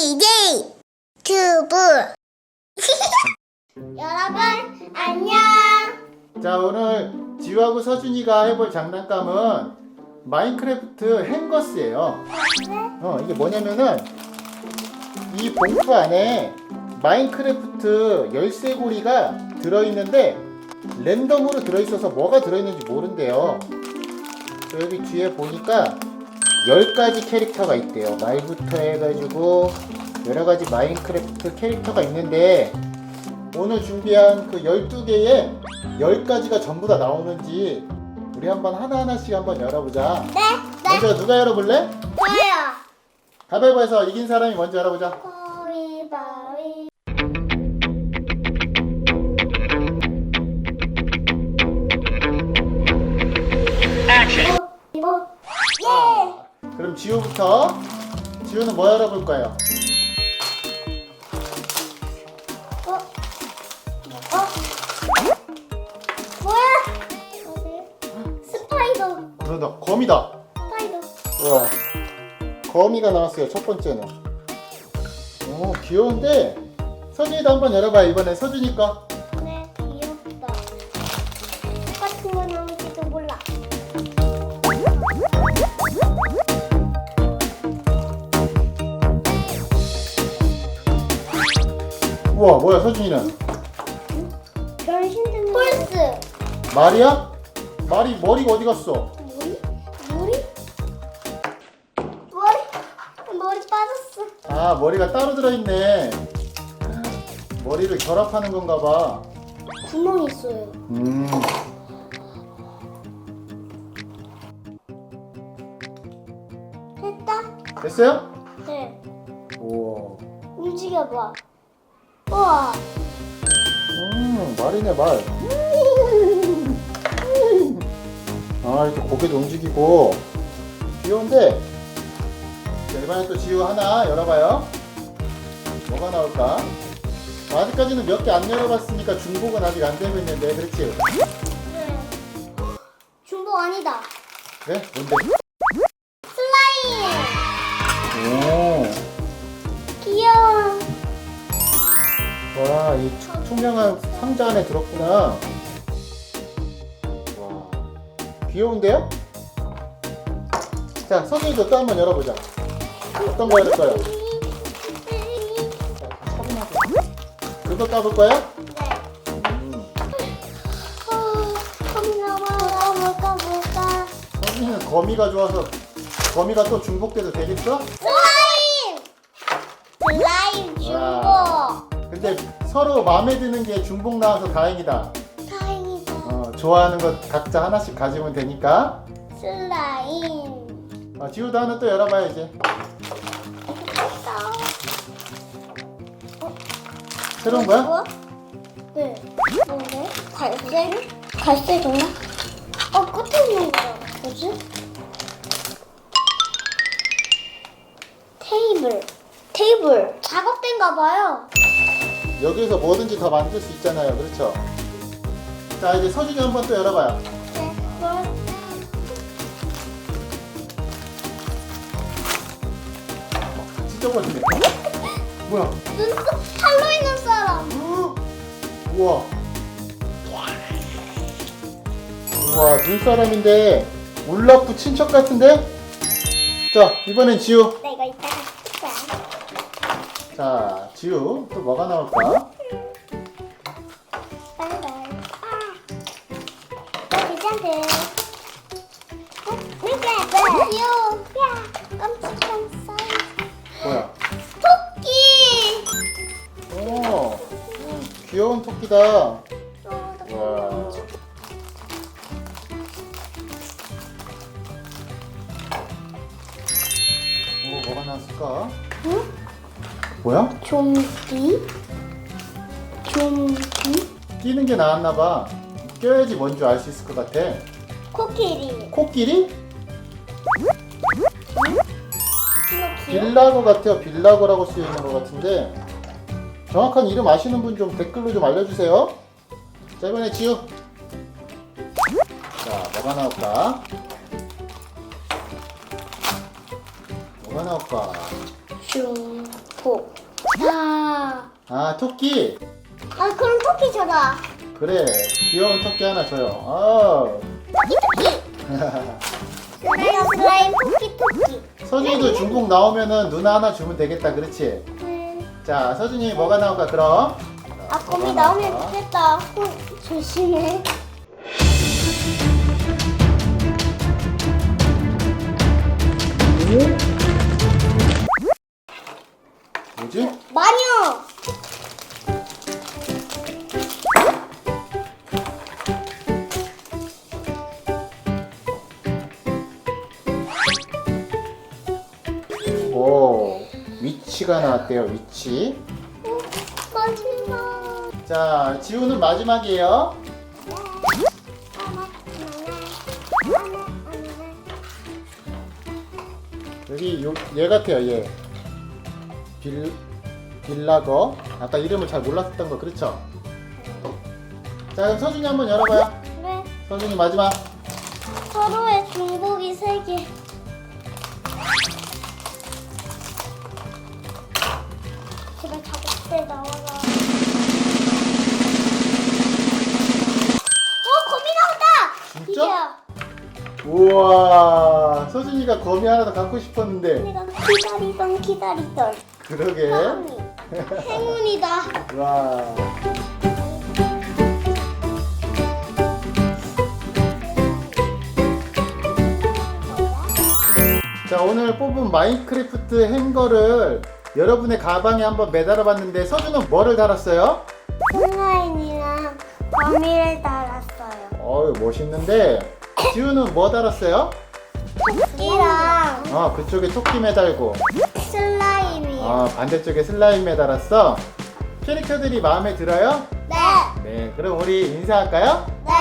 DJ 튜브 여러분 안녕 자 오늘 지우하고 서준이가 해볼 장난감은 마인크래프트 행거스예요. 어 이게 뭐냐면은 이 봉투 안에 마인크래프트 열쇠고리가 들어있는데 랜덤으로 들어있어서 뭐가 들어있는지 모른대요. 여기 뒤에 보니까 10가지 캐릭터가 있대요. 말부터 해가지고 여러가지 마인크래프트 캐릭터가 있는데 오늘 준비한 그 12개의 10가지가 전부 다 나오는지 우리 한번 하나하나씩 한번 열어보자. 네? 먼저 누가 열어볼래? 저요 가위바위보에서 이긴 사람이 먼저 열어보자. 이거 예 그럼 지우부터. 지우는 뭐 열어볼 거예요? 어? 어? 뭐야? 스파이더 그러다 거미다. 스파이더 우와. 거미가 나왔어요. 첫 번째는. 오 귀여운데 서준이도 한번 열어봐요. 이번에 서준이 거. 우와 뭐야 서준이는? 변신된 폴스 말이야? 말이 머리가 어디 갔어? 머리? 머리? 머리 머리 빠졌어 아 머리가 따로 들어있네. 머리를 결합하는 건가 봐. 구멍 있어요 음. 됐다 됐어요? 네 우와. 움직여봐 우와 음, 말이네, 말. 아, 이렇게 고개도 움직이고. 귀여운데. 자, 이번에 또 지우 하나 열어봐요. 뭐가 나올까? 아직까지는 몇 개 안 열어봤으니까 중복은 아직 안 되고 있는데, 그렇지? 네 중복 아니다 그래? 뭔데? 이 투- 투명한 상자 안에 들었구나. 와, 귀여운데요? 자, 선생님도 또 한번 열어보자. 어떤 거 열을 거예요? 자, 차분하게. 그거 까볼 거야? 네 음, 어, 거미가 좋아서 거미가 또 중복돼도 되겠어? 슬라임 슬라임 와. 중복 근데 서로 마음에 드는 게 중복 나와서 다행이다. 다행이다 어, 좋아하는 것 각자 하나씩 가지면 되니까. 슬라임 어, 지우도 하나 또 열어봐야지. 새로운 거야? 뭐? 네. 뭔데? 갈색? 갈색 정말? 어, 끝에 있는 거야. 뭐지? 테이블. 테이블. 작업된가 봐요. 여기서 뭐든지 더 만들 수 있잖아요. 그렇죠? 자, 이제 서준이 한번 또 열어봐요. 네. 뭘? 찢어버리네. 뭐야? 눈썹 팔로 있는 사람. 우와. 우와, 눈사람인데 울라프 친척 같은데? 자, 이번엔 지우. 자, 지우. 또 뭐가 나올까? 귀여운 토끼다. 와. 오, 뭐가 나왔을까? 응? 뭐야? 좀비? 좀비? 끼는 게 나왔나봐. 껴야지 뭔지 알 수 있을 것 같아. 코끼리. 코끼리? 빌라고 같아요. 빌라고라고 쓰여 있는 것 같은데. 정확한 이름 아시는 분 좀 댓글로 좀 알려주세요. 자, 이번에 지우. 자, 뭐가 나올까? 뭐가 나올까? 슝. 싶 어. 자, 아 토끼. 아 그럼 토끼 줘라. 그래 귀여운 토끼 하나 줘요. 어. 슬라임 슬라임 토끼 토끼. 서준이도 중복 나오면은 누나 하나 주면 되겠다. 그렇지? 음, 자 서준이 뭐가 나올까 그럼? 아 거미 나오면 좋겠다. 어, 조심해. 위치가 나왔대요. 위치. 어, 마지막. 자 지우는 마지막이에요. 여기 요, 얘 같아요 얘 빌, 빌라거 아까 이름을 잘 몰랐던 거 그렇죠? 자 그럼 서준이 한번 열어봐요 네. 서준이 마지막 서로의 중복이 세 개. 제발 작업대 나와라. 어, 거미 나온다! 진짜? 이제야. 우와 서준이가 거미 하나 더 갖고 싶었는데 내가 기다리던 기다리던 그러게 거미. 행운이다. 와 자 오늘 뽑은 마인크래프트 행거를 여러분의 가방에 한번 매달아 봤는데 서준은 뭐를 달았어요? 슬라임이랑 거미를 달았어요. 어유 멋있는데 지우는 뭐 달았어요? 토끼랑 아 그쪽에 토끼 매달고 슬라임이요. 아 반대쪽에 슬라임 매달았어 캐릭터들이 마음에 들어요? 네. 네 그럼 우리 인사할까요? 네.